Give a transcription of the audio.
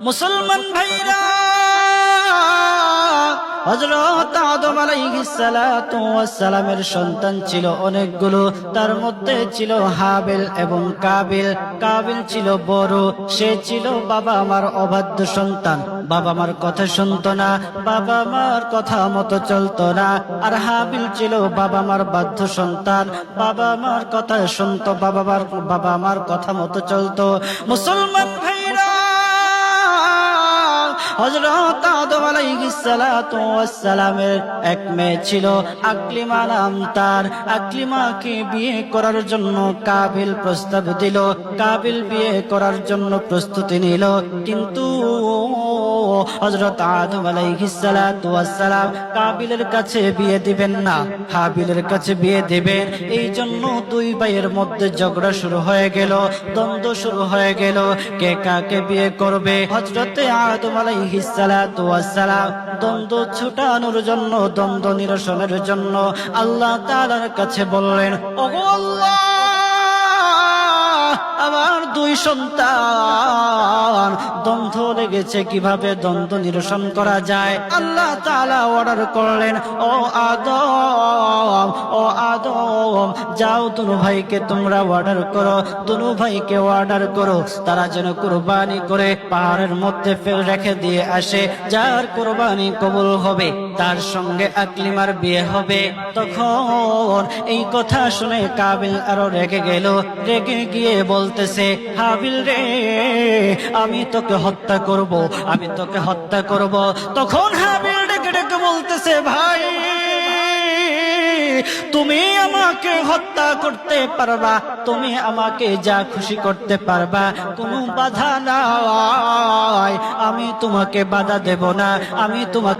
মুসলমান ভাইরা, হযরত আদম সালামের সন্তান ছিল অনেকগুলো। তার মধ্যে ছিল হাবিল এবং কাবিল। কাবিল ছিল বড়, সে ছিল বাবা আমার অবাধ্য সন্তান। বাবা আমার কথা শুনতো না, বাবা আমার কথা মতো চলতো না। আর হাবিল ছিল বাবা আমার বাধ্য সন্তান। বাবা আমার কথা শুনতো, বাবা আমার বাবা আমার কথা মতো চলতো। মুসলমান ভাইরা হযরত আদম আলাইহিস সালাতু ওয়াস সালামের এক মেয়ে ছিল, আকলিমা নাম তার। আকলিমাকে বিয়ে করার জন্য কাবিল প্রস্তাব দিল, কাবিল বিয়ে করার জন্য প্রস্তুতি নিল। কিন্তু হযরত আদম কাবিলের কাছে বিয়ে দিবেন না, হাবিলের কাছে বিয়ে দিবেন। এই জন্য দুই ভাইয়ের মধ্যে ঝগড়া শুরু হয়ে গেল, দ্বন্দ্ব শুরু হয়ে গেল, কে কাকে বিয়ে করবে? হযরতে আদম আলাইহিস সালাতু দ্বন্দ্ব ছুটানোর জন্য, দ্বন্দ্ব নিরসনের জন্য আল্লাহ তাআলার কাছে বললেন আমার দুই সন্তান, দ্বন্দ্ব লেগেছে, কীভাবে দ্বন্দ্ব নিরসন করা যায়? আল্লাহ তাআলা অর্ডার করলেন, ও আদম আদম, যাও দুনু ভাইকে তোমরা অর্ডার করো দুনু ভাইকে অর্ডার করো। তারা যেন কুরবানি করে পাহাড়ের মধ্যে ফেল রেখে দিয়ে আসে, যার কুরবানি কবুল হবে, তার সঙ্গে আকলিমার বিয়ে হবে। তখন এই কথা শুনে কাবিল আরও রেগে গেল, রেগে গিয়ে বলতেছে, হাবিল রে, আমি তোকে হত্যা করব, আমি তোকে হত্যা করব। তখন হাবিল ডেকে ডেকে বলতেছে, ভাই তুমি আমাকে হত্যা করতে পারবা, তুমি আমাকে যা খুশি করতে পারবা, কোনো বাধা নাই। আমি তোমাকে বাধা দেব না, আমি তোমাকে